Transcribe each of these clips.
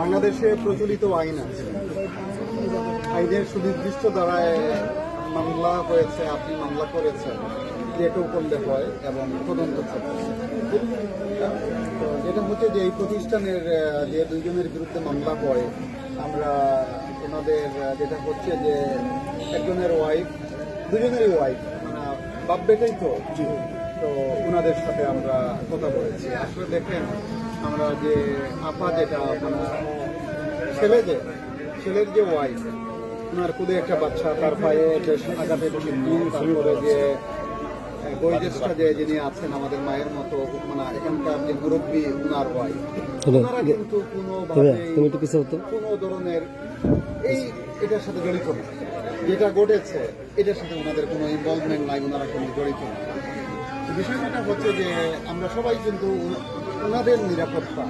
বাংলাদেশে প্রচলিত আইন আছে। আইনের সুনির্দিষ্ট দ্বারায় মামলা হয়েছে, আপনি মামলা করেছেন যেটাও করলে হয় এবং তদন্ত তো যেটা হচ্ছে যে এই প্রতিষ্ঠানের যে দুইজনের বিরুদ্ধে মামলা হয়, আমরা ওনাদের যেটা হচ্ছে যে একজনের ওয়াইফ দুজনেরই ওয়াইফ মানে বাপ বেটাই তো। তো ওনাদের সাথে আমরা কথা বলেছি। আসলে দেখেন আমরা যে আপা যেটা মানে ছেলে যে ছেলের যে ওয়াইফ ওনার খুদে একটা বাচ্চা তার পায়ে আঘাতে বিন্দু তারপরে যে বয়োজ্যেষ্ঠা যে যিনি আছেন আমাদের মায়ের মতো মানে এখানকার যে মুরব্বী উনার ওয়াইফ ওনারা কিন্তু হতো কোনো ধরনের এই এটার সাথে জড়িত না। যেটা ঘটেছে এটার সাথে ওনাদের কোনো ইনভলভমেন্ট নাই ওনারা কোনো জড়িত না। বিষয়টা হচ্ছে যে আমরা সবাই কিন্তু ওনাদের নিরাপত্তা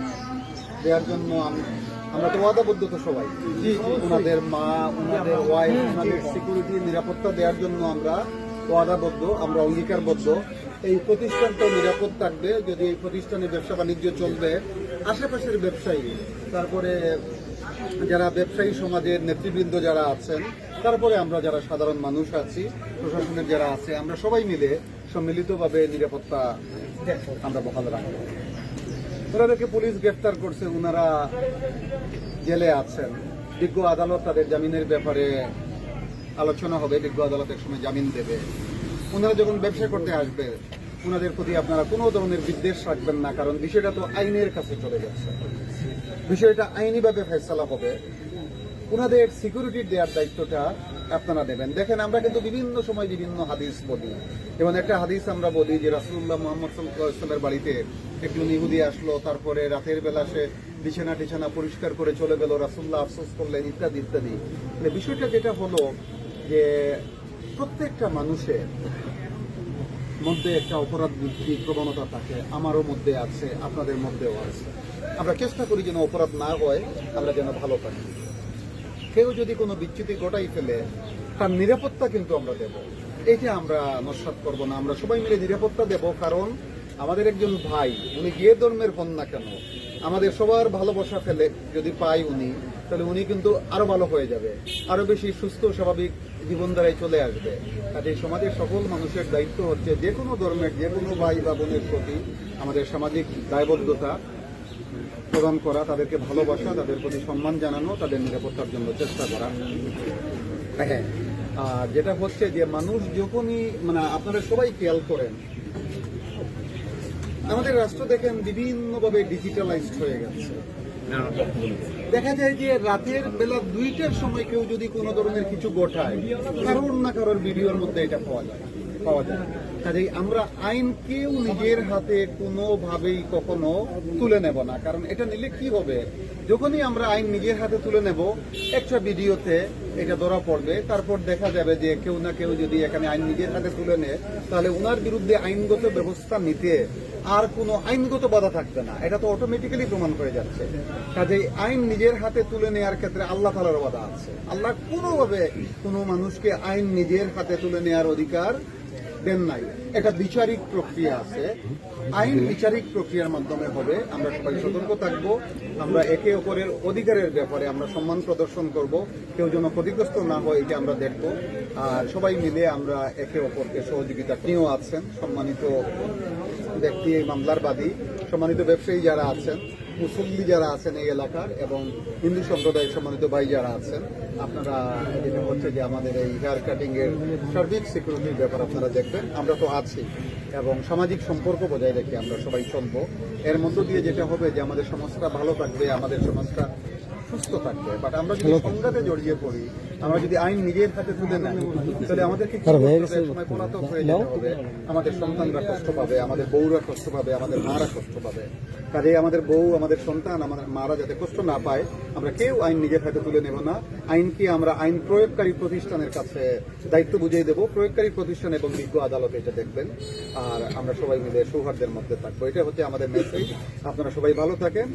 দেওয়ার জন্য আম- আমরা তো ওয়াদাবদ্ধ তো সবাই। ওনাদের মা ওনাদের ওয়াইফ ওনাদের সিকিউরিটি নিরাপত্তা দেওয়ার জন্য আমরা ওয়াদাবদ্ধ আমরা অঙ্গীকারবদ্ধ। এই প্রতিষ্ঠানটা নিরাপদ থাকবে যদি এই প্রতিষ্ঠানে ব্যবসা বাণিজ্য চলবে আশেপাশের ব্যবসায়ী তারপরে যারা ব্যবসায়ী সমাজের নেতৃবৃন্দ যারা আছেন তারপরে আমরা যারা সাধারণ মানুষ আছি প্রশাসনের যারা আছে আমরা সবাই মিলে সম্মিলিতভাবে নিরাপত্তা আমরা বহাল রাখব। ওনাদেরকে পুলিশ গ্রেফতার করছে ওনারা জেলে আছেন। বিজ্ঞ আদালত তাদের জামিনের ব্যাপারে আলোচনা হবে, বিজ্ঞ আদালত এক সময় জামিন দেবে। ওনারা যখন ব্যবসা করতে আসবে ওনাদের প্রতি আপনারা কোনো ধরনের বিদ্বেষ রাখবেন না, কারণ বিষয়টা তো আইনের কাছে চলে যাচ্ছে। বিষয়টা আইনিভাবে ফেসলা হবে। ওনাদের সিকিউরিটি দেওয়ার দায়িত্বটা আপনারা দেবেন। দেখেন, আমরা কিন্তু বিভিন্ন সময় বিভিন্ন হাদিস বলি। যেমন একটা হাদিস আমরা বলি যে রাসুল্লাহ মোহাম্মদ সাল্লাহ ইসলামের বাড়িতে একজন ইহুদি আসলো, তারপরে রাতের বেলা সে বিছানা টিছানা পরিষ্কার করে চলে গেল রাসুল্লাহ আফসোস করলেন, ইত্যাদি ইত্যাদি। মানে বিষয়টা যেটা হলো যে প্রত্যেকটা মানুষের মধ্যে একটা অপরাধ বৃদ্ধি প্রবণতা থাকে, আমারও মধ্যে আছে, আপনাদের মধ্যেও আছে। আমরা চেষ্টা করি যেন অপরাধ না হয়, আমরা যেন ভালো থাকি। কেউ যদি কোনো বিচ্যুতি ঘটাই ফেলে, তার নিরাপত্তা কিন্তু আমরা দেব। এটা আমরা নস্বাত করব না। আমরা সবাই মিলে নিরাপত্তা দেব, কারণ আমাদের একজন ভাই, উনি গিয়ে ধর্মের হন না কেন? আমাদের সবার ভালোবাসা ফেলে যদি পাই উনি, তাহলে উনি কিন্তু আরও ভালো হয়ে যাবে। আরও বেশি সুস্থ স্বাভাবিক জীবনধারায় চলে আসবে। কাজে সমাজের সকল মানুষের দায়িত্ব হচ্ছে যে কোনো ধর্মের, যে কোনো ভাই বা বোনের প্রতি আমাদের সামাজিক দায়বদ্ধতা প্রদান করা তাদেরকে ভালোবাসা তাদের প্রতি সম্মান জানানো তাদের নিরাপত্তার জন্য চেষ্টা করা। হ্যাঁ। আর যেটা হচ্ছে যে মানুষ যখনই মানে আপনারা সবাই খেয়াল করেন আমাদের রাষ্ট্র দেখেন বিভিন্নভাবে ডিজিটালাইজড হয়ে গেছে। দেখা যায় যে রাতের বেলা দুইটার সময় কেউ যদি কোনো ধরনের কিছু ঘটায় কারোর না কারোর ভিডিওর মধ্যে এটা পাওয়া যায় পাওয়া যায়। কাজেই আমরা আইন কেউ নিজের হাতে কোনোভাবেই কখনো তুলে নেব না। কারণ এটা নিলে কি হবে? যখনই আমরা আইন নিজের হাতে তুলে নেব, একটা ভিডিওতে এটা ধরা পড়বে। তারপর দেখা যাবে যে কেউ না কেউ যদি এখানে আইন নিজের হাতে তুলে নেয় তাহলে ওনার বিরুদ্ধে আইনগত ব্যবস্থা নিতে আর কোনো আইনগত বাধা থাকবে না। এটা তো অটোমেটিক্যালি প্রমাণ করে যাচ্ছে। কাজেই আইন নিজের হাতে তুলে নেওয়ার ক্ষেত্রে আল্লাহ তালার বাধা আছে। আল্লাহ কোনোভাবে কোনো মানুষকে আইন নিজের হাতে তুলে নেওয়ার অধিকার দেন নাই। একটা বিচারিক প্রক্রিয়া আছে। আইন বিচারিক প্রক্রিয়ার মাধ্যমে হবে। আমরা সবাই সতর্ক থাকব। আমরা একে অপরের অধিকারের ব্যাপারে আমরা সম্মান প্রদর্শন করব। কেউ যেন ক্ষতিগ্রস্ত না হয়, এটা আমরা দেখব। আর সবাই মিলে আমরা একে অপরকে সহযোগিতা নিয়েও আছেন। সম্মানিত ব্যক্তি এই মামলার বাদী সম্মানিত ব্যবসায়ী যারা আছেন মুসল্লি যারা আছেন এই এলাকার এবং হিন্দু সম্প্রদায়ের সম্মানিত ভাই যারা আছেন আপনারা যেটা হচ্ছে যে আমাদের এই হেয়ার কাটিংয়ের এর সার্বিক সিকিউরিটির ব্যাপার আপনারা দেখবেন। আমরা তো আছি এবং সামাজিক সম্পর্ক বজায় রেখে আমরা সবাই চলব। এর মধ্য দিয়ে যেটা হবে যে আমাদের সমাজটা ভালো থাকবে আমাদের সমাজটা সুস্থ থাকবে। বাট আমরা যদি সংঘাতে জড়িয়ে পড়ি আমরা যদি আইন নিজের হাতে তুলে নেই তাহলে আমাদেরকে? গেছে। পলাতক হয়ে যেতে হবে। আমাদের সন্তানরা কষ্ট পাবে আমাদের বউরা কষ্ট পাবে আমাদের মারা কষ্ট পাবে। কাজেই আমাদের বউ আমাদের সন্তান আমাদের মারা যাতে কষ্ট না পায় আমরা কেউ আইন নিজের হাতে তুলে নেব না। আইনকে আমরা আইন প্রয়োগকারী প্রতিষ্ঠানের কাছে দায়িত্ব বুঝিয়ে দেব। প্রয়োগকারী প্রতিষ্ঠান এবং বিজ্ঞ আদালত এটা দেখবেন। আর আমরা সবাই মিলে সৌহার্দ্যের মধ্যে থাকব। এটা হচ্ছে আমাদের মেসেজ আপনারা সবাই ভালো থাকেন।